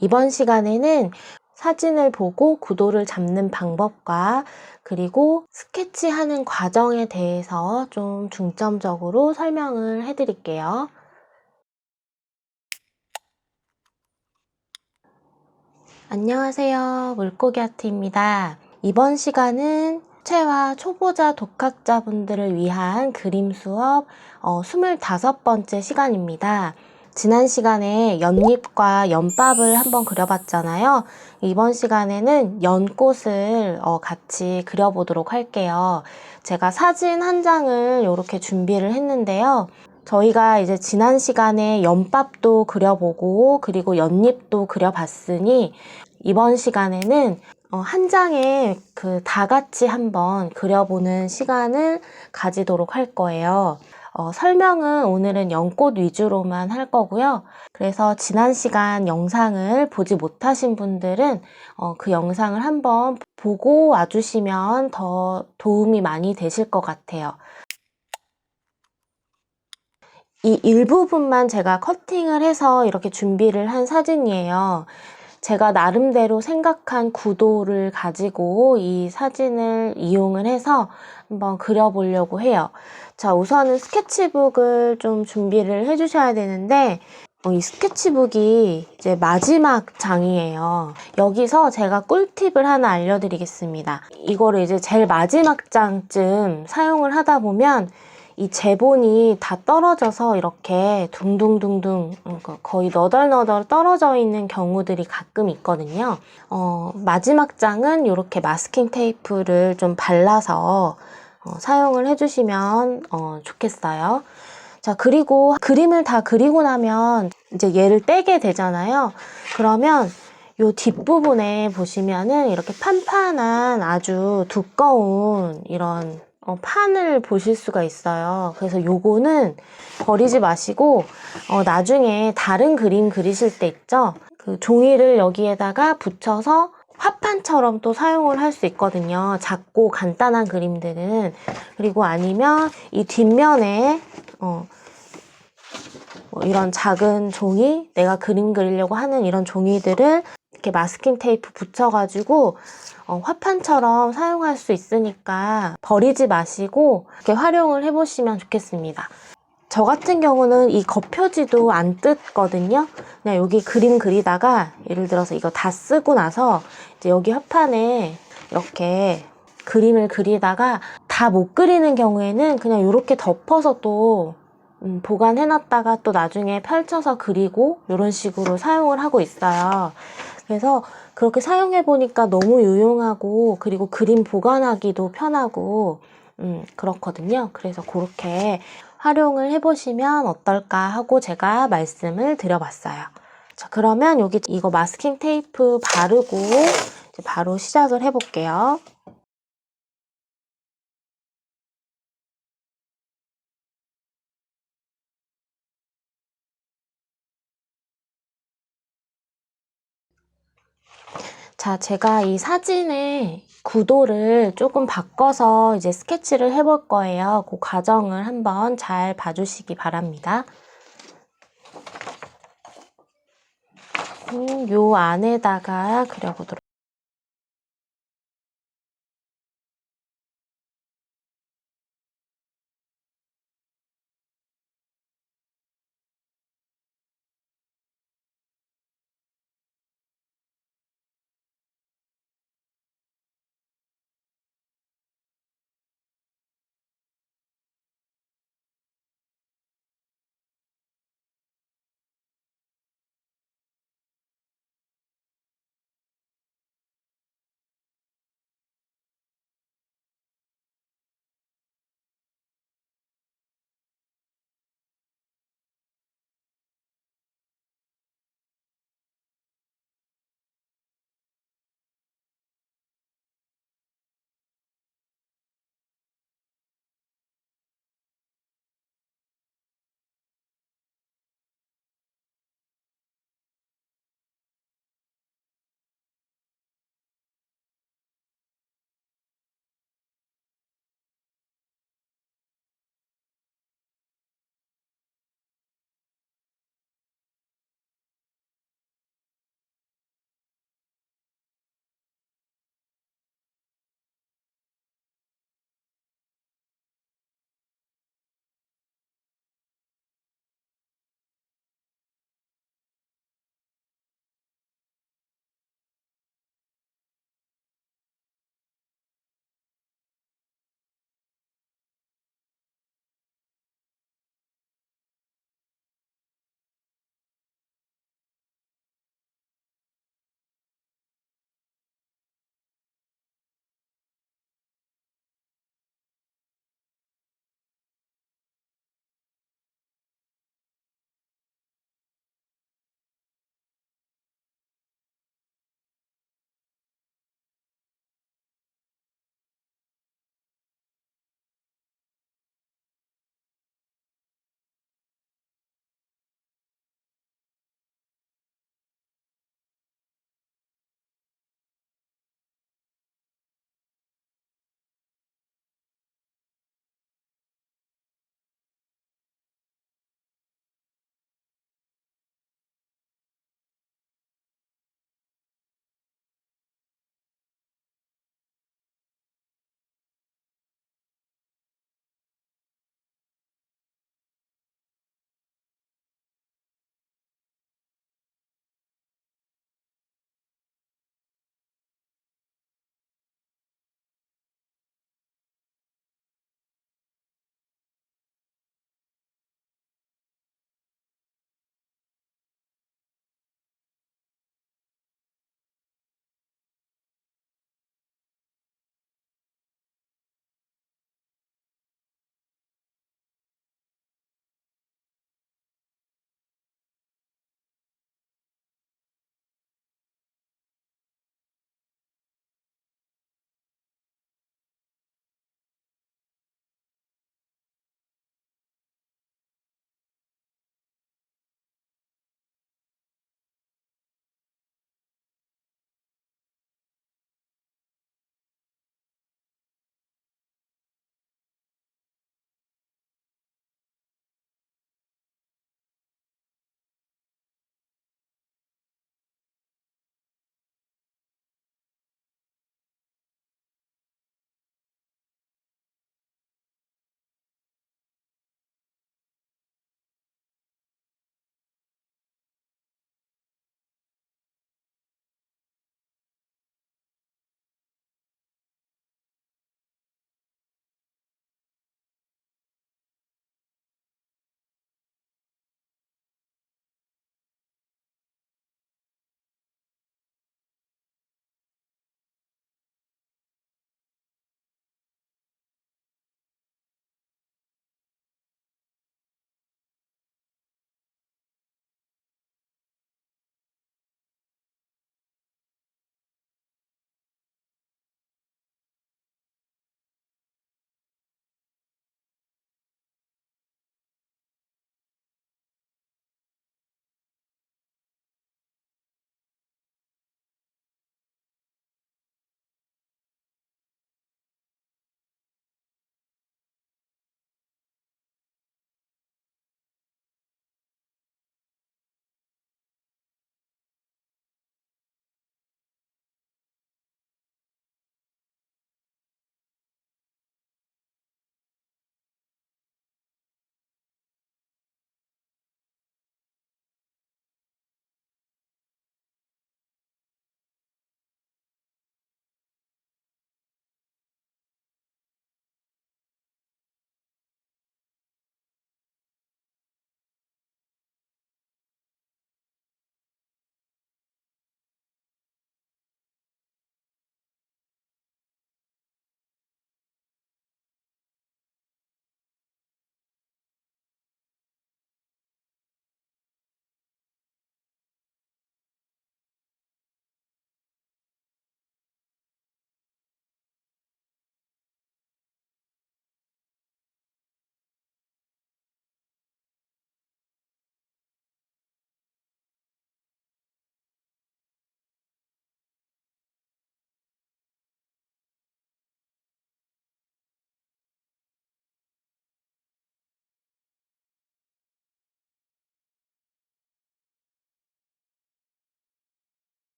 이번 시간에는 사진을 보고 구도를 잡는 방법과 그리고 스케치하는 과정에 대해서 좀 중점적으로 설명을 해드릴게요. 안녕하세요. 물고기 아트입니다. 이번 시간은 체와 초보자 독학자분들을 위한 그림 수업 어, 25번째 시간입니다. 지난 시간에 연잎과 연밥을 한번 그려봤잖아요. 이번 시간에는 연꽃을 어, 같이 그려보도록 할게요. 제가 사진 한 장을 이렇게 준비를 했는데요. 저희가 이제 지난 시간에 연밥도 그려보고 그리고 연잎도 그려봤으니 이번 시간에는 어, 한 장에 그 다 같이 한번 그려보는 시간을 가지도록 할 거예요. 어, 설명은 오늘은 연꽃 위주로만 할 거고요. 그래서 지난 시간 영상을 보지 못하신 분들은 어, 그 영상을 한번 보고 와주시면 더 도움이 많이 되실 것 같아요. 이 일부분만 제가 커팅을 해서 이렇게 준비를 한 사진이에요. 제가 나름대로 생각한 구도를 가지고 이 사진을 이용을 해서 한번 그려보려고 해요. 자, 우선은 스케치북을 좀 준비를 해주셔야 되는데, 어, 이 스케치북이 이제 마지막 장이에요. 여기서 제가 꿀팁을 하나 알려드리겠습니다. 이거를 이제 제일 마지막 장쯤 사용을 하다 보면 이 제본이 다 떨어져서 이렇게 둥둥둥둥 그러니까 거의 너덜너덜 떨어져 있는 경우들이 가끔 있거든요. 어, 마지막 장은 이렇게 마스킹 테이프를 좀 발라서 어, 사용을 해주시면 어, 좋겠어요. 자, 그리고 그림을 다 그리고 나면 이제 얘를 떼게 되잖아요. 그러면 요 뒷부분에 보시면은 이렇게 판판한 아주 두꺼운 이런 어, 판을 보실 수가 있어요. 그래서 요거는 버리지 마시고 어, 나중에 다른 그림 그리실 때 있죠. 그 종이를 여기에다가 붙여서 화판처럼 또 사용을 할 수 있거든요. 작고 간단한 그림들은 그리고 아니면 이 뒷면에 어, 뭐 이런 작은 종이 내가 그림 그리려고 하는 이런 종이들을 이렇게 마스킹 테이프 붙여가지고 어, 화판처럼 사용할 수 있으니까 버리지 마시고 이렇게 활용을 해보시면 좋겠습니다. 저 같은 경우는 이 겉표지도 안 뜯거든요. 그냥 여기 그림 그리다가 예를 들어서 이거 다 쓰고 나서 이제 여기 화판에 이렇게 그림을 그리다가 다 못 그리는 경우에는 그냥 이렇게 덮어서 또 음, 보관해놨다가 또 나중에 펼쳐서 그리고 이런 식으로 사용을 하고 있어요. 그래서 그렇게 사용해 보니까 너무 유용하고 그리고 그림 보관하기도 편하고 음, 그렇거든요. 그래서 그렇게 활용을 해보시면 어떨까 하고 제가 말씀을 드려봤어요. 자, 그러면 여기 이거 마스킹 테이프 바르고 바로 시작을 해볼게요. 자, 제가 이 사진의 구도를 조금 바꿔서 이제 스케치를 해볼 거예요. 그 과정을 한번 잘 봐주시기 바랍니다. 음, 요 안에다가 그려보도록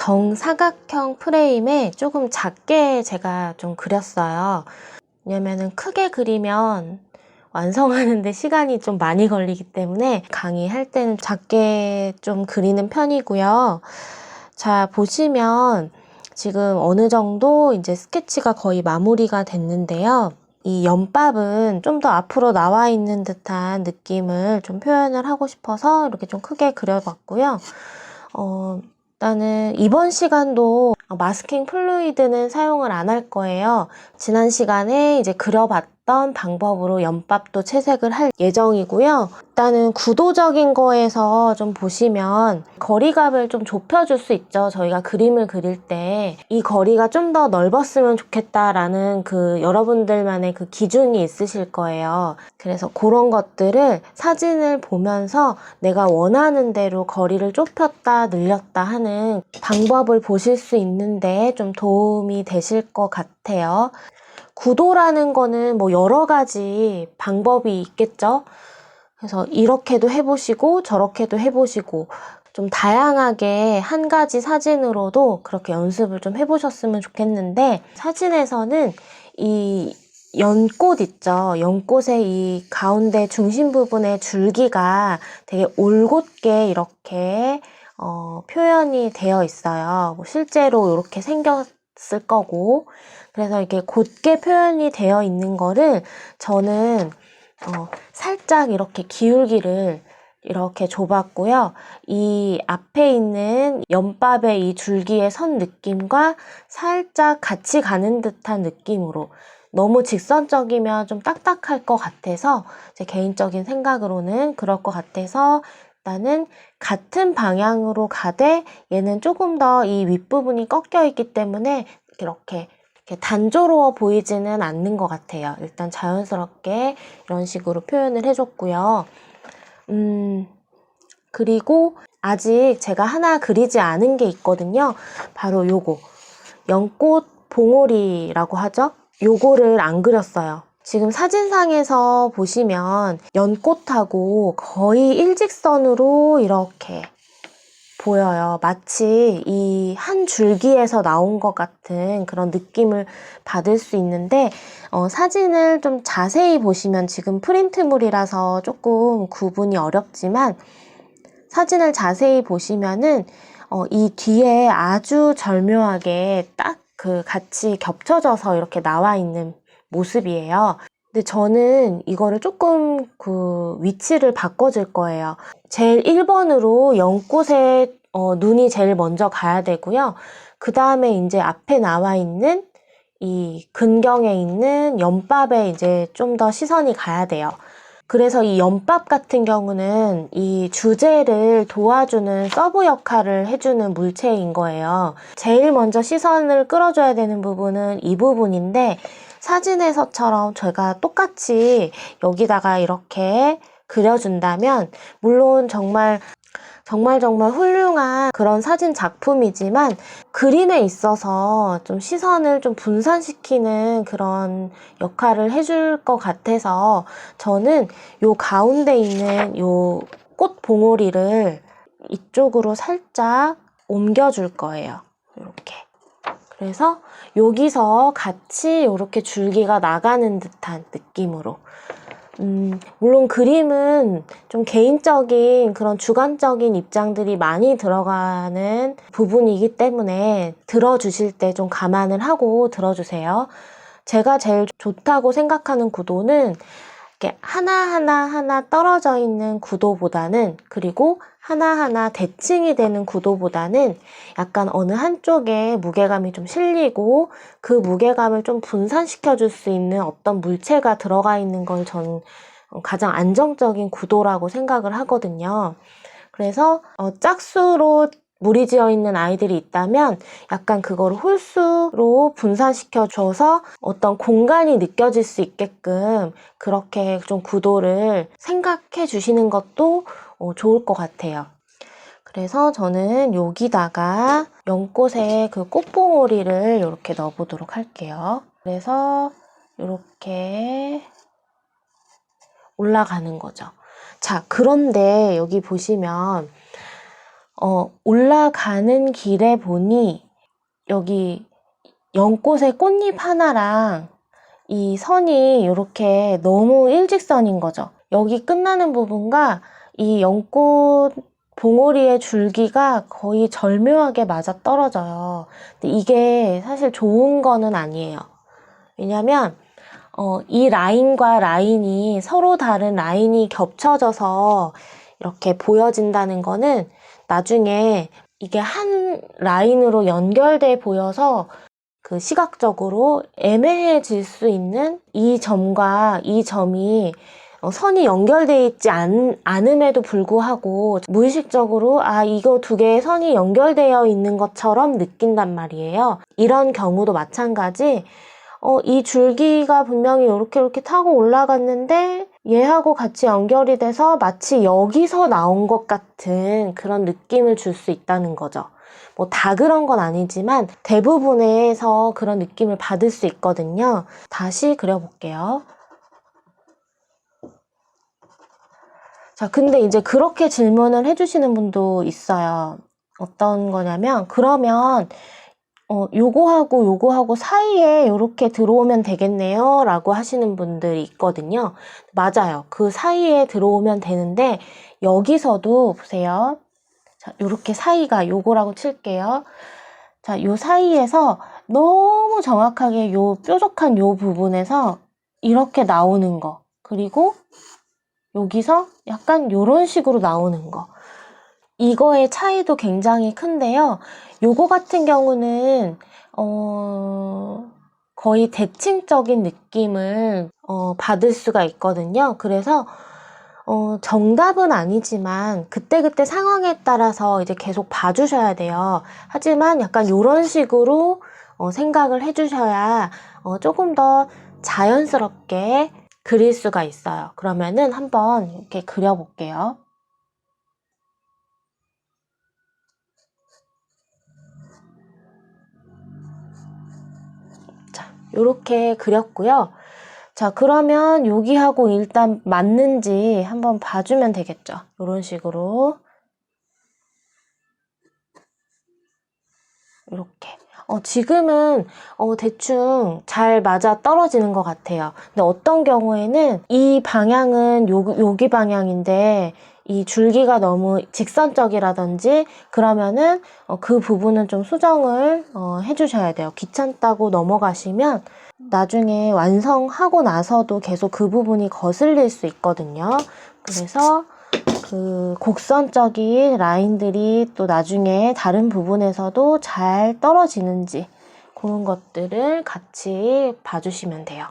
정사각형 프레임에 조금 작게 제가 좀 그렸어요. 왜냐면은 크게 그리면 완성하는데 시간이 좀 많이 걸리기 때문에 강의할 때는 작게 좀 그리는 편이고요. 자, 보시면 지금 어느 정도 이제 스케치가 거의 마무리가 됐는데요. 이 연밥은 좀 더 앞으로 나와 있는 듯한 느낌을 좀 표현을 하고 싶어서 이렇게 좀 크게 그려봤고요. 어, 일단은 이번 시간도 마스킹 플루이드는 사용을 안 할 거예요. 지난 시간에 이제 그려봤던 방법으로 연밥도 채색을 할 예정이고요. 일단은 구도적인 거에서 좀 보시면 거리감을 좀 좁혀줄 수 있죠. 저희가 그림을 그릴 때 이 거리가 좀 더 넓었으면 좋겠다라는 그 여러분들만의 그 기준이 있으실 거예요. 그래서 그런 것들을 사진을 보면서 내가 원하는 대로 거리를 좁혔다 늘렸다 하는 방법을 보실 수 있는데 좀 도움이 되실 것 같아요. 구도라는 거는 뭐 여러 가지 방법이 있겠죠. 그래서 이렇게도 해보시고 저렇게도 해보시고 좀 다양하게 한 가지 사진으로도 그렇게 연습을 좀 해보셨으면 좋겠는데 사진에서는 이 연꽃 있죠. 연꽃의 이 가운데 중심 부분의 줄기가 되게 올곧게 이렇게 어, 표현이 되어 있어요. 뭐 실제로 이렇게 생겼 을 거고. 그래서 이렇게 곧게 표현이 되어 있는 거를 저는 어, 살짝 이렇게 기울기를 이렇게 좁았고요. 이 앞에 있는 연밥의 이 줄기의 선 느낌과 살짝 같이 가는 듯한 느낌으로 너무 직선적이면 좀 딱딱할 것 같아서 제 개인적인 생각으로는 그럴 것 같아서 일단은 같은 방향으로 가되 얘는 조금 더 이 윗부분이 꺾여 있기 때문에 이렇게 단조로워 보이지는 않는 것 같아요. 일단 자연스럽게 이런 식으로 표현을 해줬고요. 음, 그리고 아직 제가 하나 그리지 않은 게 있거든요. 바로 요거. 연꽃 봉오리라고 하죠? 요거를 안 그렸어요. 지금 사진상에서 보시면 연꽃하고 거의 일직선으로 이렇게 보여요. 마치 이 한 줄기에서 나온 것 같은 그런 느낌을 받을 수 있는데, 어, 사진을 좀 자세히 보시면 지금 프린트물이라서 조금 구분이 어렵지만, 사진을 자세히 보시면은, 어, 이 뒤에 아주 절묘하게 딱 그 같이 겹쳐져서 이렇게 나와 있는 모습이에요. 근데 저는 이거를 조금 그 위치를 바꿔줄 거예요. 제일 1번으로 연꽃에 어, 눈이 제일 먼저 가야 되고요. 그 다음에 이제 앞에 나와 있는 이 근경에 있는 연밥에 이제 좀 더 시선이 가야 돼요. 그래서 이 연밥 같은 경우는 이 주제를 도와주는 서브 역할을 해주는 물체인 거예요. 제일 먼저 시선을 끌어줘야 되는 부분은 이 부분인데 사진에서처럼 제가 똑같이 여기다가 이렇게 그려준다면 물론 정말 정말 정말 훌륭한 그런 사진 작품이지만 그림에 있어서 좀 시선을 좀 분산시키는 그런 역할을 해줄 것 같아서 저는 요 가운데 있는 요 꽃 봉오리를 이쪽으로 살짝 옮겨줄 거예요. 이렇게. 그래서 여기서 같이 이렇게 줄기가 나가는 듯한 느낌으로. 음, 물론 그림은 좀 개인적인 그런 주관적인 입장들이 많이 들어가는 부분이기 때문에 들어주실 때 좀 감안을 하고 들어주세요. 제가 제일 좋다고 생각하는 구도는 이렇게 하나하나 하나 떨어져 있는 구도보다는 그리고 하나하나 대칭이 되는 구도보다는 약간 어느 한쪽에 무게감이 좀 실리고 그 무게감을 좀 분산시켜 줄 수 있는 어떤 물체가 들어가 있는 걸 저는 가장 안정적인 구도라고 생각을 하거든요. 그래서 어, 짝수로 무리지어 있는 아이들이 있다면 약간 그거를 홀수로 분산시켜 줘서 어떤 공간이 느껴질 수 있게끔 그렇게 좀 구도를 생각해 주시는 것도 어, 좋을 것 같아요. 그래서 저는 여기다가 연꽃의 그 꽃봉오리를 이렇게 넣어보도록 할게요. 그래서 이렇게 올라가는 거죠. 자, 그런데 여기 보시면 어, 올라가는 길에 보니 여기 연꽃의 꽃잎 하나랑 이 선이 이렇게 너무 일직선인 거죠. 여기 끝나는 부분과 이 연꽃 봉오리의 줄기가 거의 절묘하게 맞아 떨어져요. 근데 이게 사실 좋은 거는 아니에요. 왜냐면 어, 이 라인과 라인이 서로 다른 라인이 겹쳐져서 이렇게 보여진다는 거는 나중에 이게 한 라인으로 연결돼 보여서 그 시각적으로 애매해질 수 있는 이 점과 이 점이 어, 선이 연결돼 있지 않, 않음에도 불구하고 무의식적으로 아 이거 두 개의 선이 연결되어 있는 것처럼 느낀단 말이에요. 이런 경우도 마찬가지. 어, 이 줄기가 분명히 이렇게 이렇게 타고 올라갔는데 얘하고 같이 연결이 돼서 마치 여기서 나온 것 같은 그런 느낌을 줄 수 있다는 거죠. 뭐 다 그런 건 아니지만 대부분에서 그런 느낌을 받을 수 있거든요. 다시 그려볼게요. 자, 근데 이제 그렇게 질문을 해주시는 분도 있어요. 어떤 거냐면, 그러면, 어, 요거하고 요거하고 사이에 이렇게 들어오면 되겠네요. 라고 하시는 분들이 있거든요. 맞아요. 그 사이에 들어오면 되는데, 여기서도 보세요. 자, 요렇게 사이가 요거라고 칠게요. 자, 요 사이에서 너무 정확하게 요 뾰족한 요 부분에서 이렇게 나오는 거. 그리고 여기서 약간 요런 식으로 나오는 거. 이거의 차이도 굉장히 큰데요. 요거 같은 경우는, 어, 거의 대칭적인 느낌을, 어, 받을 수가 있거든요. 그래서, 어, 정답은 아니지만, 그때그때 상황에 따라서 이제 계속 봐주셔야 돼요. 하지만 약간 요런 식으로, 어, 생각을 해주셔야, 어, 조금 더 자연스럽게 그릴 수가 있어요. 그러면은 한번 이렇게 그려볼게요. 이렇게 그렸고요. 자, 그러면 여기하고 일단 맞는지 한번 봐주면 되겠죠. 이런 식으로. 이렇게. 어, 지금은 어, 대충 잘 맞아 떨어지는 것 같아요. 근데 어떤 경우에는 이 방향은 요, 여기 방향인데 이 줄기가 너무 직선적이라든지 그러면은 어, 그 부분은 좀 수정을 어, 해주셔야 돼요. 귀찮다고 넘어가시면 나중에 완성하고 나서도 계속 그 부분이 거슬릴 수 있거든요. 그래서 그 곡선적인 라인들이 또 나중에 다른 부분에서도 잘 떨어지는지 그런 것들을 같이 봐주시면 돼요.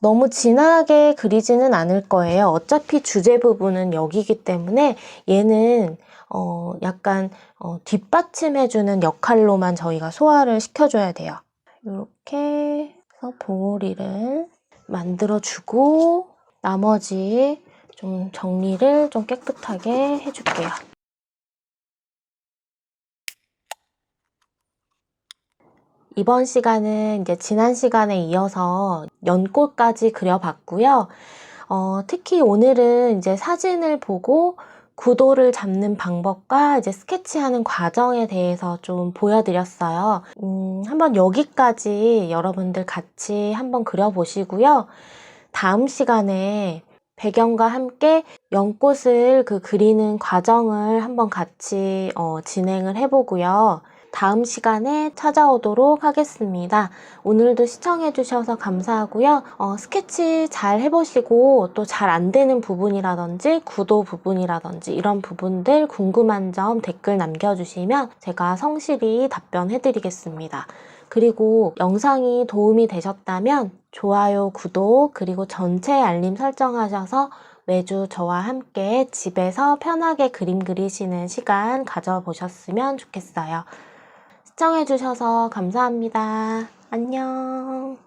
너무 진하게 그리지는 않을 거예요. 어차피 주제 부분은 여기기 때문에 얘는 어 약간 어 뒷받침해주는 역할로만 저희가 소화를 시켜줘야 돼요. 이렇게 해서 봉우리를 만들어주고 나머지 좀 정리를 좀 깨끗하게 해줄게요. 이번 시간은 이제 지난 시간에 이어서 연꽃까지 그려봤고요. 어, 특히 오늘은 이제 사진을 보고 구도를 잡는 방법과 이제 스케치하는 과정에 대해서 좀 보여드렸어요. 음, 한번 여기까지 여러분들 같이 한번 그려보시고요. 다음 시간에 배경과 함께 연꽃을 그 그리는 과정을 한번 같이 어, 진행을 해보고요. 다음 시간에 찾아오도록 하겠습니다. 오늘도 시청해주셔서 감사하고요. 어, 스케치 잘 해보시고 또 잘 안 되는 부분이라든지 구도 부분이라든지 이런 부분들 궁금한 점 댓글 남겨주시면 제가 성실히 답변해드리겠습니다. 그리고 영상이 도움이 되셨다면 좋아요, 구독, 그리고 전체 알림 설정하셔서 매주 저와 함께 집에서 편하게 그림 그리시는 시간 가져보셨으면 좋겠어요. 시청해주셔서 감사합니다. 안녕.